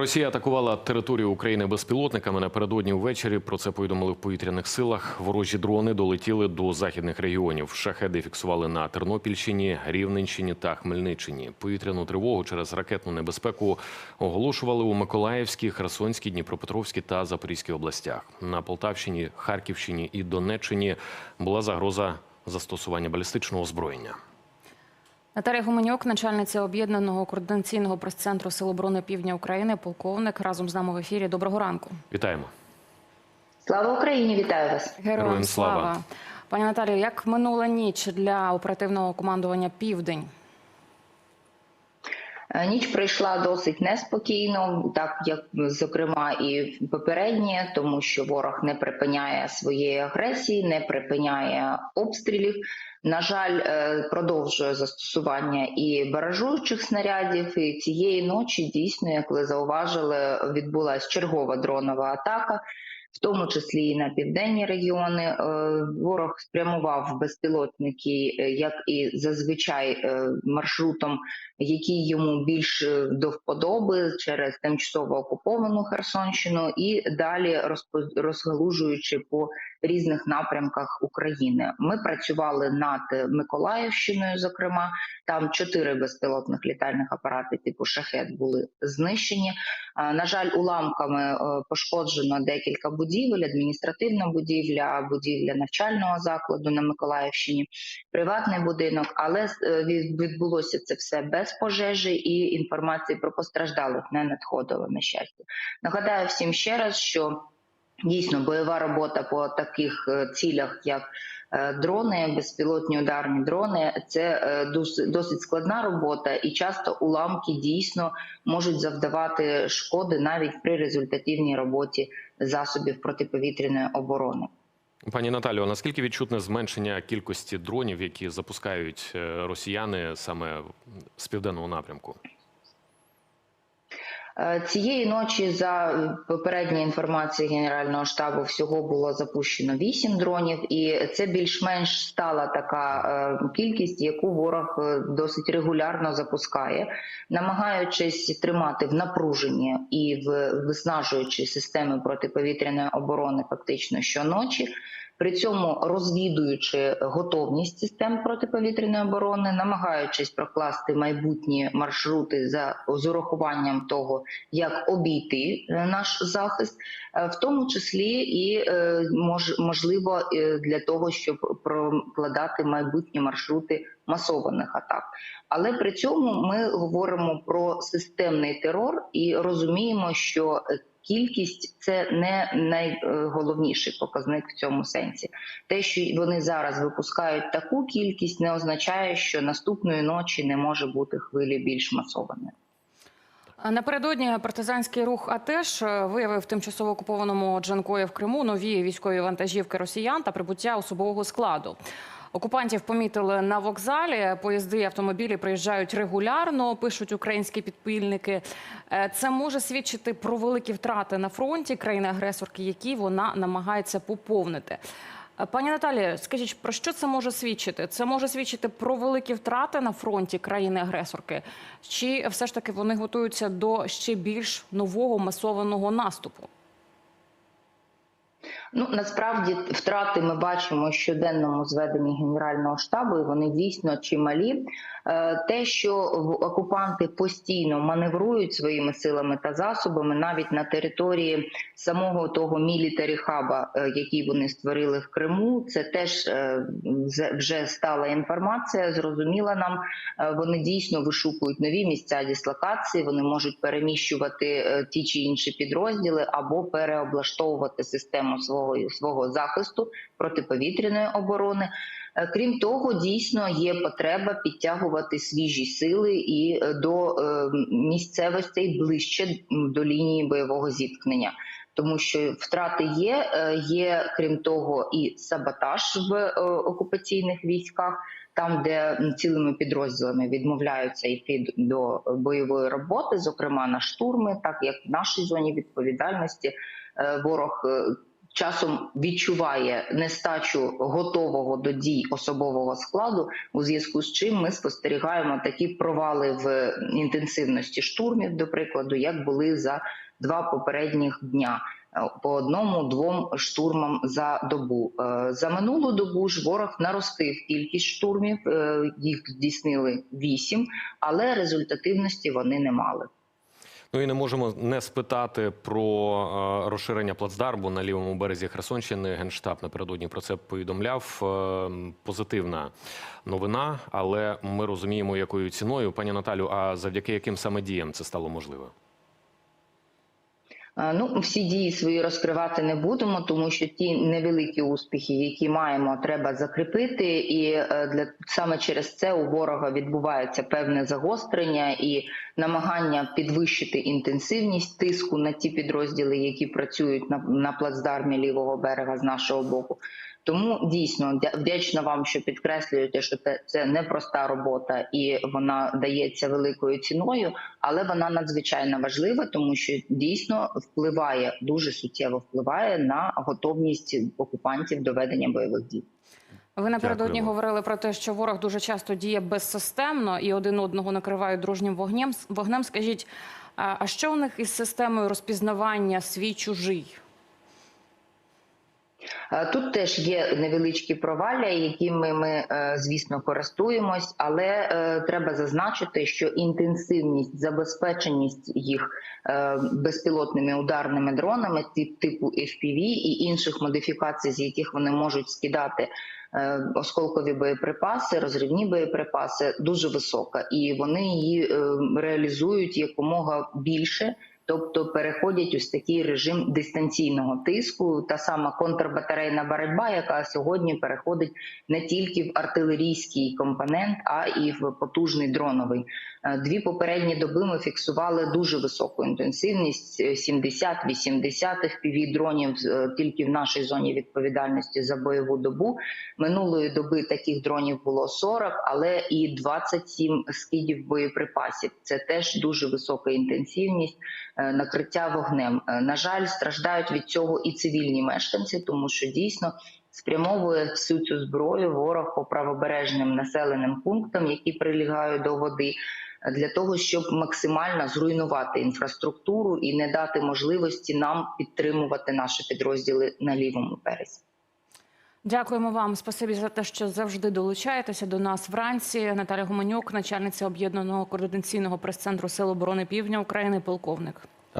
Росія атакувала територію України безпілотниками напередодні ввечері. Про це повідомили в повітряних силах. Ворожі дрони долетіли до західних регіонів. Шахеди фіксували на Тернопільщині, Рівненщині та Хмельниччині. Повітряну тривогу через ракетну небезпеку оголошували у Миколаївській, Херсонській, Дніпропетровській та Запорізькій областях. На Полтавщині, Харківщині і Донеччині була загроза застосування балістичного озброєння. Наталія Гуменюк, начальниця об'єднаного координаційного прес-центру Сил оборони Півдня України, полковник разом з нами в ефірі. Доброго ранку. Вітаємо. Слава Україні! Вітаю вас! Героям, Героям слава. слава. Пані Наталію, як минула ніч для оперативного командування Південь? Е, Ніч пройшла досить неспокійно, так як зокрема і попереднє, тому що ворог не припиняє своєї агресії, не припиняє обстрілів. На жаль, е, продовжує застосування і баражуючих снарядів. І цієї ночі дійсно, як ви зауважили, відбулася чергова дронова атака. В тому числі і на південні регіони Е, ворог спрямував безпілотники, е, як і зазвичай е, маршрутом, який йому більш до вподоби через тимчасово окуповану Херсонщину, і далі розгалужуючи по різних напрямках України. Ми працювали над Миколаївщиною. Зокрема, там чотири безпілотних літальних апарати типу шахет були знищені. На жаль, уламками е, пошкоджено декілька будівель: адміністративна будівля, будівля навчального закладу на Миколаївщині, приватний будинок. Але е, відбулося це все без пожежі, і інформації про постраждалих не надходило на щастя. Нагадаю всім ще раз, що дійсно бойова робота по таких е, цілях, як Дрони, безпілотні ударні дрони це е, досить складна робота, і часто уламки дійсно можуть завдавати шкоди навіть при результативній роботі засобів протиповітряної оборони. Пані Наталю, а наскільки відчутне зменшення кількості дронів, які запускають е, росіяни саме з південного напрямку? Е, Цієї ночі, за попередньою інформацією Генерального штабу, всього було запущено 8 дронів, і це більш-менш стала така е, кількість, яку ворог е, досить регулярно запускає, намагаючись тримати в напруженні і в виснажуючи системи протиповітряної оборони фактично щоночі. При цьому розвідуючи готовність систем протиповітряної оборони, намагаючись прокласти майбутні маршрути за з урахуванням того, як обійти е, наш захист, е, в тому числі і е, мож, можливо для того, щоб прокладати майбутні маршрути масованих атак. Але при цьому ми говоримо про системний терор і розуміємо, що кількість це не найголовніший показник в цьому сенсі. Те, що вони зараз випускають таку кількість, не означає, що наступної ночі не може бути хвилі більш масованої. Напередодні партизанський рух АТЕШ виявив тимчасово окупованому Джанкої в Криму нові військові вантажівки росіян та прибуття особового складу. Окупантів помітили на вокзалі. Поїзди і автомобілі приїжджають регулярно. Пишуть українські підпільники. Е, Це може свідчити про великі втрати на фронті країни-агресорки, які вона намагається поповнити. Е, Пані Наталі, скажіть, про що це може свідчити? Це може свідчити про великі втрати на фронті країни-агресорки, чи все ж таки вони готуються до ще більш нового масованого наступу? Ну насправді втрати ми бачимо в щоденному зведенні Генерального штабу, і вони дійсно чималі. Е, Те, що окупанти постійно маневрують своїми силами та засобами, навіть на території самого того мілітарі хаба, е, який вони створили в Криму, це теж е, вже стала інформація. Зрозуміла нам. Вони дійсно вишукують нові місця дислокації. Вони можуть переміщувати ті чи інші підрозділи або переоблаштовувати систему свого свого захисту протиповітряної оборони. Е, Крім того, дійсно є потреба підтягувати свіжі сили і е, до е, місцевостей ближче до лінії бойового зіткнення. Тому що втрати є, є крім того, і саботаж в окупаційних військах, там, де цілими підрозділами відмовляються йти до бойової роботи, зокрема на штурми, так як в нашій зоні відповідальності ворог часом відчуває нестачу готового до дій особового складу, у зв'язку з чим ми спостерігаємо такі провали в інтенсивності штурмів, до прикладу, як були за два попередніх дня. е, По одному-двом штурмам за добу Е, за минулу добу ж ворог наростив кількість штурмів. е, Їх здійснили вісім, але результативності вони не мали. Ну і не можемо не спитати про е, розширення плацдарму на лівому березі Херсонщини. Генштаб напередодні про це повідомляв. Е, позитивна новина, але ми розуміємо, якою ціною. Пані Наталю, а завдяки яким саме діям це стало можливо? Е, Ну, всі дії свої розкривати не будемо, тому що ті невеликі успіхи, які маємо, треба закріпити. І е, для саме через це у ворога відбувається певне загострення і намагання підвищити інтенсивність тиску на ті підрозділи, які працюють на, на плацдармі лівого берега з нашого боку. Тому дійсно дя- вдячна вам, що підкреслюєте, що це, це непроста робота і вона дається великою ціною, але вона надзвичайно важлива, тому що дійсно впливає дуже суттєво впливає на готовність окупантів до ведення бойових дій. Ви напередодні Дякуємо. говорили про те, що ворог дуже часто діє безсистемно і один одного накривають дружнім вогнем. Вогнем, скажіть, а а що у них із системою розпізнавання свій чужий? Е, Тут теж є невеличкі провалля, якими ми, е, звісно, користуємось, але е, треба зазначити, що інтенсивність, забезпеченість їх безпілотними ударними дронами типу FPV і інших модифікацій, з яких вони можуть скидати осколкові боєприпаси, розривні боєприпаси, дуже висока, і вони її реалізують якомога більше. Тобто переходять ось такий режим дистанційного тиску, та сама контрбатарейна боротьба, яка сьогодні переходить не тільки в артилерійський компонент, а і в потужний дроновий. Е, Дві попередні доби ми фіксували дуже високу інтенсивність е, 70-80 fpv дронів е, тільки в нашій зоні відповідальності за бойову добу. Минулої доби таких дронів було 40, але і 27 скидів боєприпасів. Це теж дуже висока інтенсивність е, накриття вогнем. Е, На жаль, страждають від цього і цивільні мешканці, тому що дійсно спрямовує всю цю зброю ворог по правобережним населеним пунктам, які прилягають до води. Для того щоб максимально зруйнувати інфраструктуру і не дати можливості нам підтримувати наші підрозділи на лівому березі. Дякуємо вам. Спасибі за те, що завжди долучаєтеся до нас вранці. Наталя Гуменюк, начальниця об'єднаного координаційного прес-центру Сил оборони Півдня України, полковник.